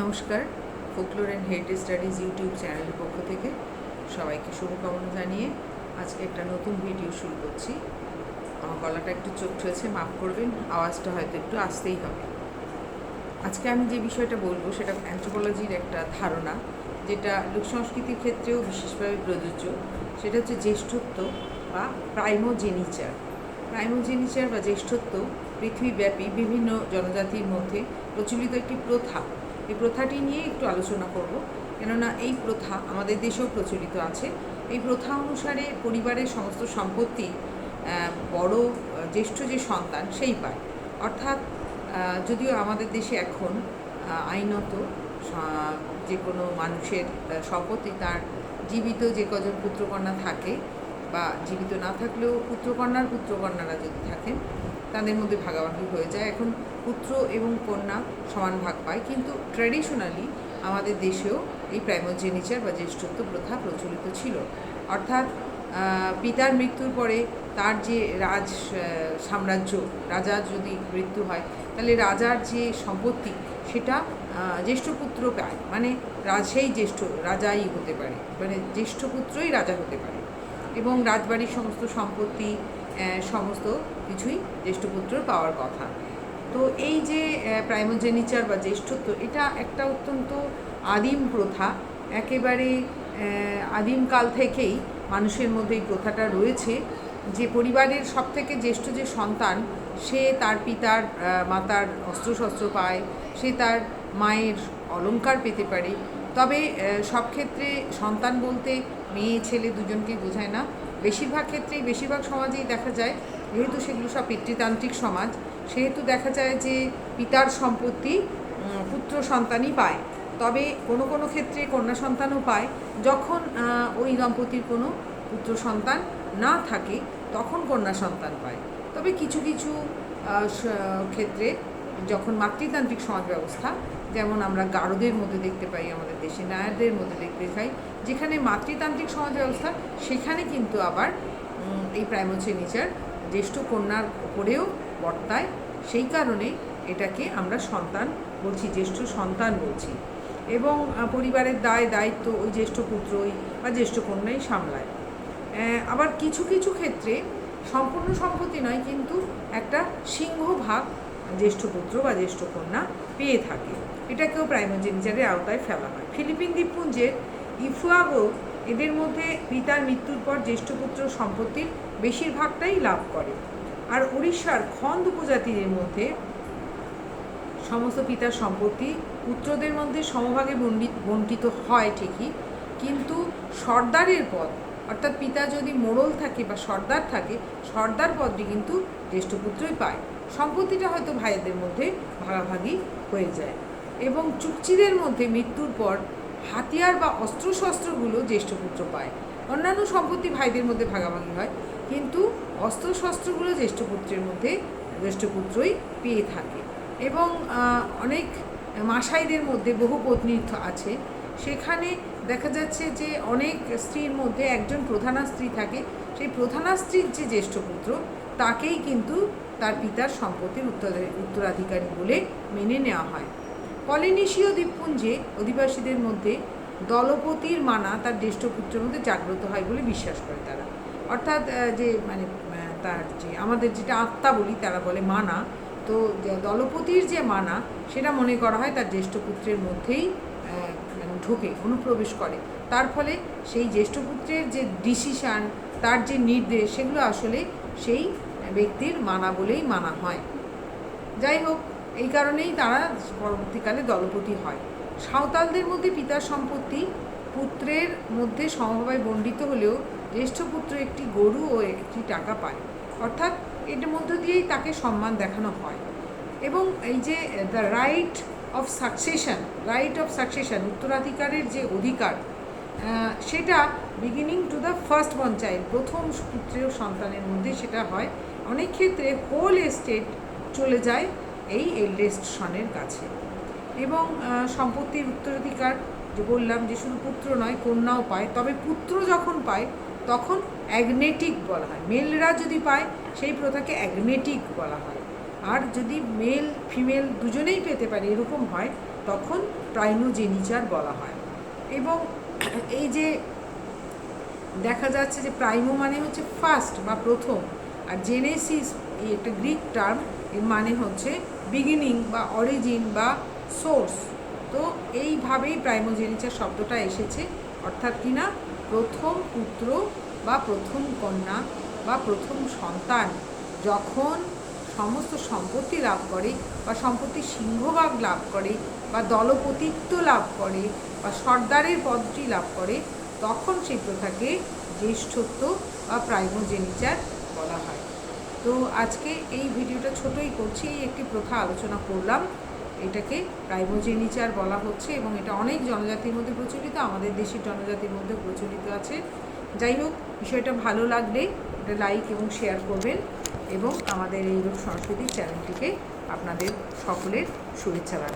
নমস্কার। Folklore and heritage studies YouTube চ্যানেলের পক্ষ থেকে সবাইকে শুভকামনা জানিয়ে আজকে একটা নতুন ভিডিও শুরু করছি। আমার গলাটা একটু চোখ হয়েছে মাফ করবেন, আওয়াজটা হয়তো একটু আসতেই হবে। আজকে আমি যে বিষয়টা বলব, সেটা অ্যান্থ্রোপোলজির একটা ধারণা, যেটা লোক সংস্কৃতির ক্ষেত্রেও বিশেষভাবে প্রযোজ্য। সেটা হচ্ছে জ্যেষ্ঠত্ব বা প্রাইমোজেনিচার। প্রাইমোজেনিচার বা জ্যেষ্ঠত্ব পৃথিবীব্যাপী বিভিন্ন জনজাতির মধ্যে প্রচলিত একটি প্রথা। এই প্রথাটি নিয়ে একটু আলোচনা করব। কেননা এই প্রথা আমাদের দেশেও প্রচলিত আছে। এই প্রথা অনুসারে পরিবারের সমস্ত সম্পত্তি বড়, জ্যেষ্ঠ যে সন্তান সেই পায়। অর্থাৎ যদিও আমাদের দেশে এখন আইনত যে কোনো মানুষের সম্পত্তি তার জীবিত যে কজন পুত্রকন্যা থাকে বা জীবিত না থাকলেও পুত্রকন্যার পুত্রকন্যারা যদি থাকেন তাদের মধ্যে ভাগাভাগি হয়ে যায়। এখন পুত্র এবং কন্যা সমান ভাগ পায়। কিন্তু ট্র্যাডিশনালি আমাদের দেশেও এই প্রাইমোজেনিচার বা জ্যেষ্ঠত্ব প্রথা প্রচলিত ছিল। অর্থাৎ পিতার মৃত্যুর পরে তার যে রাজ সাম্রাজ্য রাজার যদি মৃত্যু হয় তাহলে রাজার যে সম্পত্তি সেটা আহ, জ্যেষ্ঠ পুত্র পায়। মানে রাজ সেই জ্যেষ্ঠ রাজাই হতে পারে। মানে জ্যেষ্ঠ পুত্রই রাজা হতে পারে। এবং রাজবাড়ির সমস্ত সম্পত্তি সমস্ত কিছুই জ্যেষ্ঠপুত্র পাওয়ার কথা। তো এই যে প্রাইমোজেনিচার বা জ্যেষ্ঠত্ব, এটা একটা অত্যন্ত আদিম প্রথা। একেবারে আদিমকাল থেকেই মানুষের মধ্যে এই প্রথাটা রয়েছে যে, পরিবারের সব থেকে জ্যেষ্ঠ যে সন্তান, সে তার পিতার মাতার অস্ত্রশস্ত্র পায়, সে তার মায়ের অলংকার পেতে পারে। তবে সব ক্ষেত্রে সন্তান বলতে মেয়ে, ছেলে দুজনকেই বোঝায় না। বেশিরভাগ ক্ষেত্রেই বেশিরভাগ সমাজেই দেখা যায়, যেহেতু সেগুলো সব পিতৃতান্ত্রিক সমাজ, সেহেতু দেখা যায় যে পিতার সম্পত্তি পুত্র সন্তানই পায়। তবে কোনো কোনো ক্ষেত্রে কন্যা সন্তানও পায়। যখন ওই দম্পতির কোনো পুত্র সন্তান না থাকে, তখন কন্যা সন্তান পায়। তবে কিছু কিছু ক্ষেত্রে যখন মাতৃতান্ত্রিক সমাজ ব্যবস্থা, যেমন আমরা গারদের মধ্যে দেখতে পাই, আমাদের দেশে নায়ারদের মধ্যে দেখতে পাই যেখানে মাতৃতান্ত্রিক সমাজ ব্যবস্থা, সেখানে কিন্তু আবার এই প্রাইমোচেনিচার জ্যেষ্ঠ কন্যার উপরেও বর্তায়। সেই কারণে এটাকে আমরা সন্তান বলছি, জ্যেষ্ঠ সন্তান বলছি। এবং পরিবারের দায়, দায়িত্ব ওই জ্যেষ্ঠ পুত্রই বা জ্যেষ্ঠ কন্যাই সামলায়। আবার কিছু কিছু ক্ষেত্রে সম্পূর্ণ সম্পত্তি নয়, কিন্তু একটা সিংহভাগ জ্যেষ্ঠ পুত্র বা জ্যেষ্ঠ কন্যা পেয়ে থাকে। এটাকেও প্রাইমোজেনিচারের আওতায় ফেলা হয়। ফিলিপিন দ্বীপপুঞ্জের ইফুয়াগো এদের মধ্যে পিতার মৃত্যুর পর জ্যেষ্ঠ পুত্র সম্পত্তির বেশিরভাগটাই লাভ করে। আর উড়িষ্যার খন্দ উপজাতিদের মধ্যে সমস্ত পিতার সম্পত্তি পুত্রদের মধ্যে সমভাগে বণ্টিত হয় ঠিকই, কিন্তু সর্দারের পদ, অর্থাৎ পিতা যদি মোড়ল থাকে বা সর্দার থাকে, সর্দার পদটি কিন্তু জ্যেষ্ঠ পুত্রই পায়। সম্পত্তিটা হয়তো ভাইদের মধ্যে ভাগাভাগি হয়ে যায় এবং চুকচিদের মধ্যে মৃত্যুর পর হাতিয়ার বা অস্ত্রশস্ত্রগুলো জ্যেষ্ঠ পুত্র পায়। অন্যান্য সম্পত্তি ভাইদের মধ্যে ভাগাভাগি হয়, কিন্তু অস্ত্রশস্ত্রগুলো জ্যেষ্ঠ পুত্রের মধ্যে জ্যেষ্ঠ পুত্রই পেয়ে থাকে এবং অনেক মাসাইদের মধ্যে বহু পত্নীত্ব আছে, সেখানে দেখা যাচ্ছে যে অনেক স্ত্রীর মধ্যে একজন প্রধানা স্ত্রী থাকে। সেই প্রধানা স্ত্রীর যে জ্যেষ্ঠ পুত্র, তাকেই কিন্তু তার পিতার সম্পত্তির উত্তরাধিকারী বলে মেনে নেওয়া হয়। পলিনেশীয় দ্বীপপুঞ্জে অধিবাসীদের মধ্যে দলপতির মানা তার জ্যেষ্ঠ পুত্রের মধ্যে জাগ্রত হয় বলে বিশ্বাস করে তারা। অর্থাৎ যে মানে তার যে, আমাদের যেটা আত্মা বলি তারা বলে মানা। তো দলপতির যে মানা, সেটা মনে করা হয় তার জ্যেষ্ঠ পুত্রের মধ্যেই ঢোকে, অনুপ্রবেশ করে। তার ফলে সেই জ্যেষ্ঠ পুত্রের যে ডিসিশান তার যে নির্দেশ, সেগুলো আসলে সেই ব্যক্তির মানা বলেই মানা হয়। যাই হোক, এই কারণেই তারা পরবর্তীকালে দলপতি হয়। সাঁওতালদের মধ্যে পিতার সম্পত্তি পুত্রের মধ্যে সমভাবে বণ্ডিত হলেও জ্যেষ্ঠ পুত্র একটি গরু ও একটি টাকা পায়। অর্থাৎ এটার মধ্য দিয়েই তাকে সম্মান দেখানো হয়। এবং এই যে the right of succession right of succession উত্তরাধিকারের যে অধিকার সেটা beginning to the first child প্রথম পুত্রের সন্তানের মধ্যে সেটা হয়। অনেক ক্ষেত্রে হোল এস্টেট চলে যায় এই এল্ডেস্ট সনের কাছে। এবং সম্পত্তির উত্তরাধিকার, যে বললাম যে শুধু পুত্র নয়, কন্যাও পায়, তবে পুত্র যখন পায়, তখন অ্যাগনেটিক বলা হয়। মেলরা যদি পায়, সেই প্রথাকে অ্যাগনেটিক বলা হয়। আর যদি মেল, ফিমেল দুজনেই পেতে পারে, এরকম হয়, তখন প্রাইমোজেনিচার বলা হয়। এবং এই যে দেখা যাচ্ছে যে প্রাইমো মানে হচ্ছে ফার্স্ট বা প্রথম, আর জেনেসিস, এই একটা গ্রিক টার্ম, এর মানে হচ্ছে বিগিনিং বা অরিজিন বা সোর্স। তো এইভাবেই প্রাইমোজেনিচার শব্দটা এসেছে, অর্থাৎ কি না? প্রথম পুত্র বা প্রথম কন্যা বা প্রথম সন্তান, যখন সমস্ত সম্পত্তি লাভ করে বা সম্পত্তির সিংহভাগ লাভ করে বা দলপতিত্ব লাভ করে বা সর্দারের পদটি লাভ করে, তখন সেই প্রথাকে জ্যেষ্ঠত্ব বা প্রাইমোজেনিচার বলা হয়। তো আজকে এই ভিডিওটা ছোটই করছি, এই একটি প্রথা আলোচনা করলাম। এটাকে প্রাইমোজেনিচার বলা হচ্ছে এবং এটা অনেক জনজাতির মধ্যে প্রচলিত, আমাদের দেশের জনজাতির মধ্যে প্রচলিত আছে। যাই হোক, বিষয়টা ভালো লাগলে এটা লাইক এবং শেয়ার করবেন। এবং আমাদের এই রূপ সংস্কৃতি চ্যানেলটিকে আপনাদের সকলের শুভেচ্ছা দান